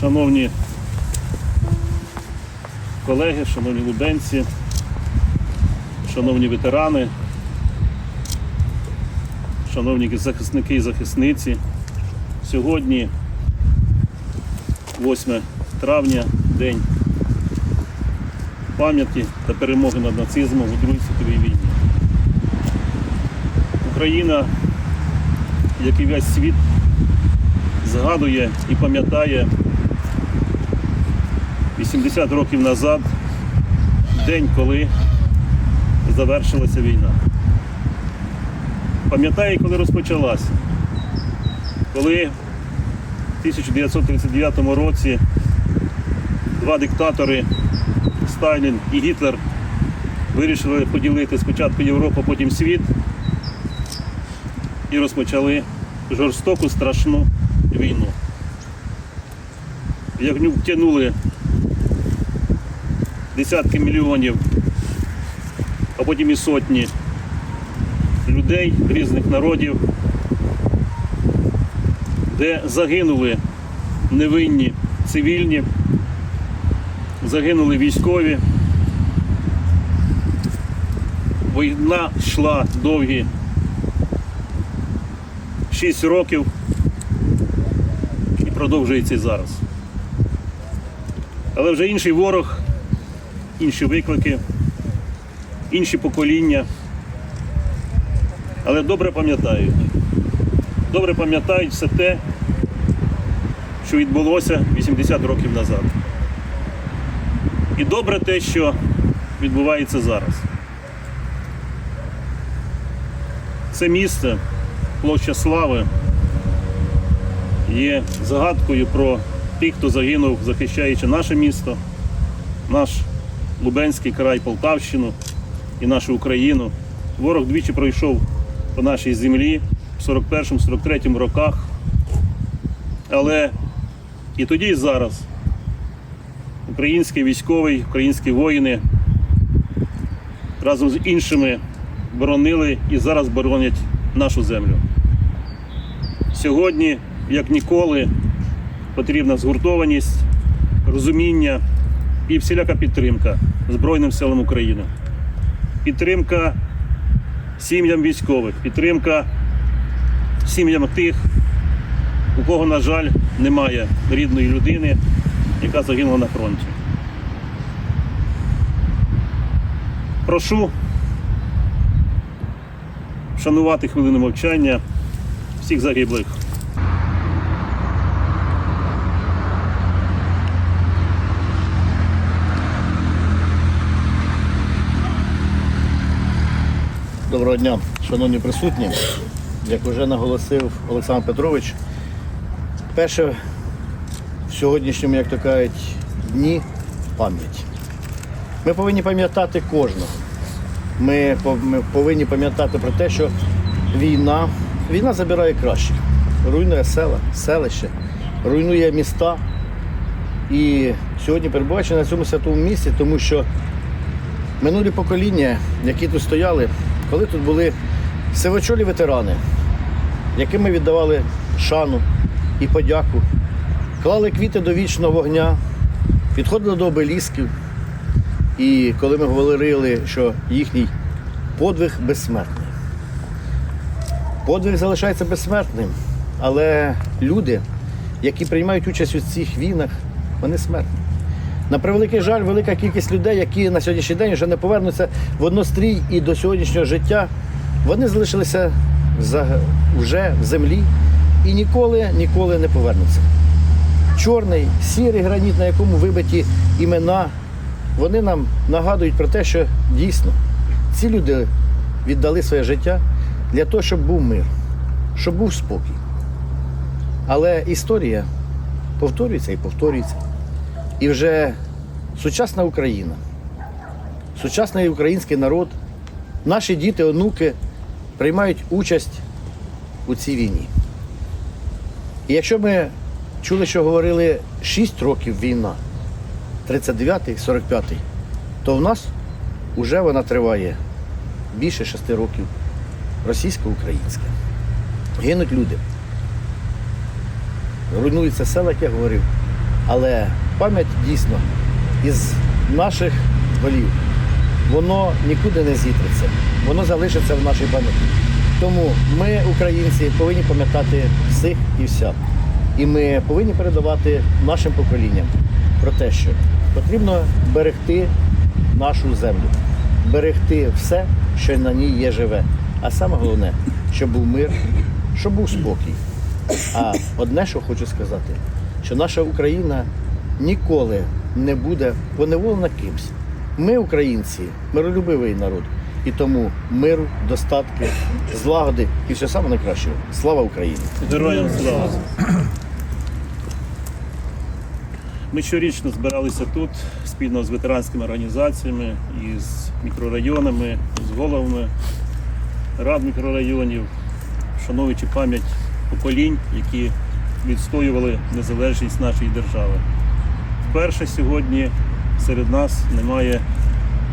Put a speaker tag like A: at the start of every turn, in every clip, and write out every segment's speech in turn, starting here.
A: Шановні колеги, шановні лубенці, шановні ветерани, шановні захисники і захисниці, сьогодні 8 травня, день пам'яті та перемоги над нацизмом у Другій світовій війні. Україна, як і весь світ, згадує і пам'ятає 80 років назад, день, коли завершилася війна. Пам'ятає, коли розпочалася, коли в 1939 році два диктатори Сталін і Гітлер вирішили поділити спочатку Європу, потім світ і розпочали жорстоку страшну війну. Як втягнули десятки мільйонів, а потім і сотні людей різних народів, де загинули невинні цивільні, загинули військові. Війна йшла довгі 6 років і продовжується і зараз. Але вже інший ворог, інші виклики, інші покоління. Але добре пам'ятають. Добре пам'ятають все те, що відбулося 80 років назад. І добре те, що відбувається зараз. Це місце, площа Слави, є загадкою про тих, хто загинув, захищаючи наше місто, наш Лубенський край, Полтавщину і нашу Україну. Ворог двічі пройшов по нашій землі в 41-43 роках. Але і тоді, і зараз український військовий, українські воїни разом з іншими боронили і зараз боронять нашу землю. Сьогодні, як ніколи, потрібна згуртованість, розуміння і всіляка підтримка Збройним силам України. Підтримка сім'ям військових, підтримка сім'ям тих, у кого, на жаль, немає рідної людини, яка загинула на фронті. Прошу вшанувати хвилину мовчання всіх загиблих.
B: Доброго дня, шановні присутні. Як вже наголосив Олександр Петрович, перше в сьогоднішньому, як то кажуть, дні пам'ять. Ми повинні пам'ятати кожного. Ми, повинні пам'ятати про те, що війна, війна забирає кращих, руйнує села, селище, руйнує міста. І сьогодні перебуваючи на цьому святому місці, тому що минулі покоління, які тут стояли, коли тут були сивочолі ветерани, яким ми віддавали шану і подяку, клали квіти до вічного вогня, підходили до обелісків. І коли ми говорили, що їхній подвиг безсмертний. Подвиг залишається безсмертним, але люди, які приймають участь у цих війнах, вони смертні. На превеликий жаль, велика кількість людей, які на сьогоднішній день вже не повернуться в однострій і до сьогоднішнього життя, вони залишилися за- вже в землі і ніколи, ніколи не повернуться. Чорний, сірий граніт, на якому вибиті імена, вони нам нагадують про те, що дійсно ці люди віддали своє життя для того, щоб був мир, щоб був спокій. Але історія повторюється і повторюється. І вже сучасна Україна, сучасний український народ, наші діти, онуки приймають участь у цій війні. І якщо ми чули, що говорили 6 років війна, 39-й, 45-й, то в нас вже вона триває більше 6 років російсько-українська. Гинуть люди. Руйнуються села, як я говорив. Але пам'ять дійсно із наших голів, воно нікуди не зітреться, воно залишиться в нашій пам'яті. Тому ми, українці, повинні пам'ятати всіх і вся. І ми повинні передавати нашим поколінням про те, що потрібно берегти нашу землю, берегти все, що на ній є живе. А саме головне, щоб був мир, щоб був спокій. А одне, що хочу сказати, що наша Україна ніколи не буде поневолена кимсь. Ми, українці, миролюбивий народ. І тому миру, достатки, злагоди і все саме найкращого. Слава Україні!
A: Героям слава! Ми щорічно збиралися тут спільно з ветеранськими організаціями і з мікрорайонами, з головами рад мікрорайонів, вшановуючи пам'ять поколінь, які відстоювали незалежність нашої держави. Вперше сьогодні серед нас немає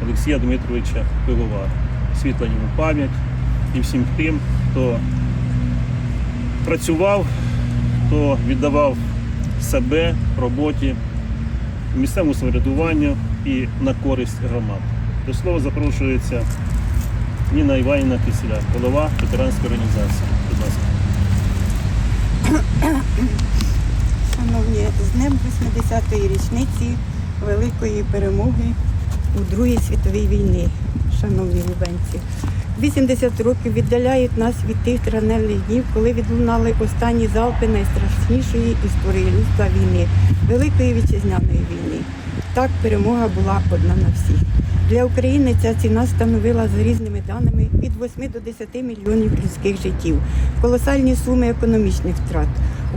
A: Олексія Дмитровича Пивовара. Світла йому пам'ять і всім тим, хто працював, хто віддавав себе роботі, місцевому самоврядуванню і на користь громад. До слова запрошується Ніна Іванівна Кисіля, голова ветеранської організації. Будь ласка.
C: З днем 80-ї річниці великої перемоги у Другій світовій війні, шановні лубенці. 80 років віддаляють нас від тих транельних днів, коли відлунали останні залпи найстрашнішої історії людства війни, Великої вітчизняної війни. Так перемога була одна на всіх. Для України ця ціна становила за різними даними від 8 до 10 мільйонів людських життів, колосальні суми економічних втрат.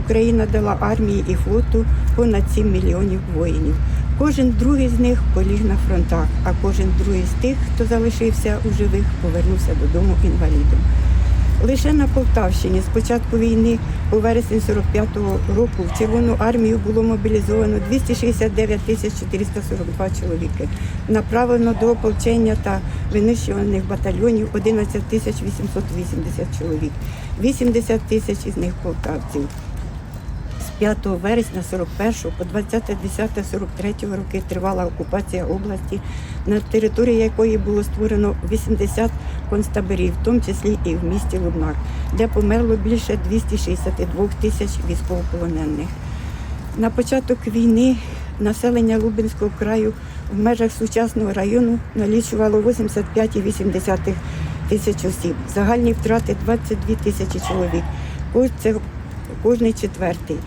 C: Україна дала армії і флоту понад 7 мільйонів воїнів. Кожен другий з них поліг на фронтах, а кожен другий з тих, хто залишився у живих, повернувся додому інвалідом. Лише на Полтавщині з початку війни у вересні 45-го року в Червону армію було мобілізовано 269 тисяч 442 чоловіки. Направлено до ополчення та винищуваних батальйонів 11 тисяч 880 чоловік. 80 тисяч із них полтавців. З 5 вересня 41 по 20.10.43 роки тривала окупація області, на території якої було створено 80 концтаборів, в тому числі і в місті Лубнак, де померло більше 262 тисяч військовополонених. На початок війни населення Лубенського краю в межах сучасного району налічувало 85,8 тисяч осіб. Загальні втрати 22 тисячі чоловік. Це кожний четвертий.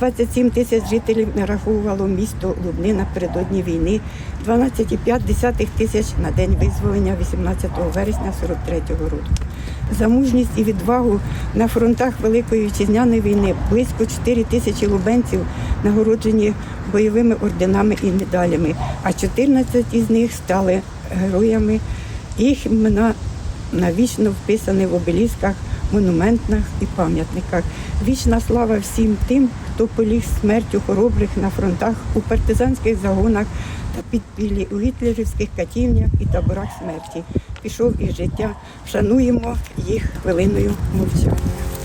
C: 27 тисяч жителів нараховувало місто Лубни напередодні війни, 12,5 тисяч на день визволення 18 вересня 43-го року. За мужність і відвагу на фронтах Великої вітчизняної війни близько 4 тисячі лубенців нагороджені бойовими орденами і медалями, а 14 із них стали героями. Їх імена навічно вписані в обелісках, монументах і пам'ятниках. Вічна слава всім тим, хто поліг смертю хоробрих на фронтах, у партизанських загонах та підпіллі у гітлерівських катівнях і таборах смерті. Пішов із життя. Шануємо їх хвилиною мовчання.